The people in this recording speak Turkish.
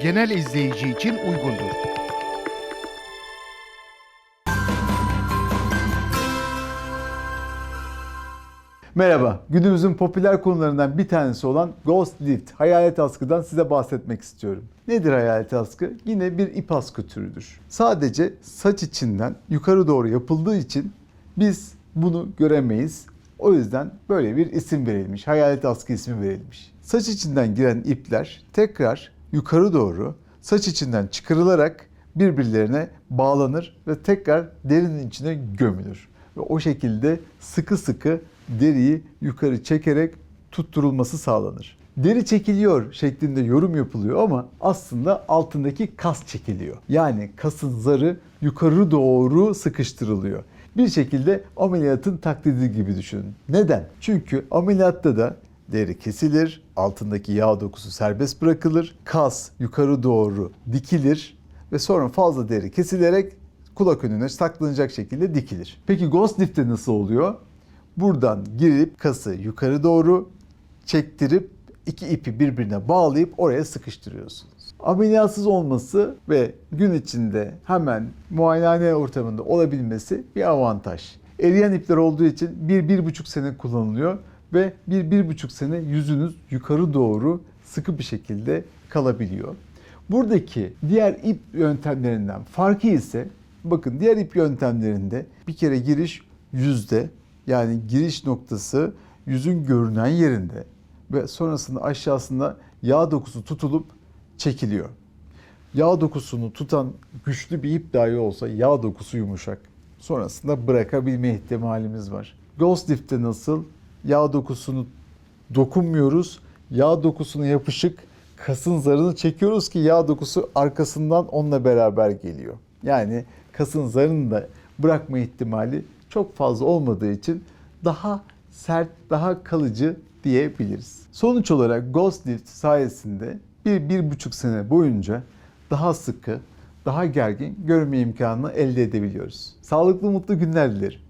genel izleyici için uygundur. Merhaba, günümüzün popüler konularından bir tanesi olan Ghost Lift, hayalet askıdan size bahsetmek istiyorum. Nedir hayalet askı? Yine bir ip askı türüdür. Sadece saç içinden yukarı doğru yapıldığı için biz bunu göremeyiz. O yüzden böyle bir isim verilmiş, hayalet askı ismi verilmiş. Saç içinden giren ipler tekrar yukarı doğru saç içinden çıkarılarak birbirlerine bağlanır ve tekrar derinin içine gömülür. Ve o şekilde sıkı sıkı deriyi yukarı çekerek tutturulması sağlanır. Deri çekiliyor şeklinde yorum yapılıyor ama aslında altındaki kas çekiliyor. Yani kasın zarı yukarı doğru sıkıştırılıyor. Bir şekilde ameliyatın taklidi gibi düşünün. Neden? Çünkü ameliyatta da deri kesilir, altındaki yağ dokusu serbest bırakılır, kas yukarı doğru dikilir ve sonra fazla deri kesilerek kulak önüne saklanacak şekilde dikilir. Peki Ghost Lift'te nasıl oluyor? Buradan girip kası yukarı doğru çektirip iki ipi birbirine bağlayıp oraya sıkıştırıyorsunuz. Ameliyatsız olması ve gün içinde hemen muayenehane ortamında olabilmesi bir avantaj. Eriyen ipler olduğu için 1-1,5 sene kullanılıyor ve 1-1,5 sene yüzünüz yukarı doğru sıkı bir şekilde kalabiliyor. Buradaki diğer ip yöntemlerinden farkı ise bakın diğer ip yöntemlerinde bir kere giriş yüzde yani giriş noktası yüzün görünen yerinde ve sonrasında aşağısında yağ dokusu tutulup çekiliyor. Yağ dokusunu tutan güçlü bir ip dahi olsa yağ dokusu yumuşak. Sonrasında bırakabilme ihtimalimiz var. Ghost Lift'te nasıl? Yağ dokusunu dokunmuyoruz. Yağ dokusuna yapışık kasın zarını çekiyoruz ki yağ dokusu arkasından onunla beraber geliyor. Yani kasın zarını da bırakma ihtimali çok fazla olmadığı için daha sert, daha kalıcı diyebiliriz. Sonuç olarak Ghost Lift sayesinde bir, bir buçuk sene boyunca daha sıkı, daha gergin görme imkanını elde edebiliyoruz. Sağlıklı mutlu günler dilerim.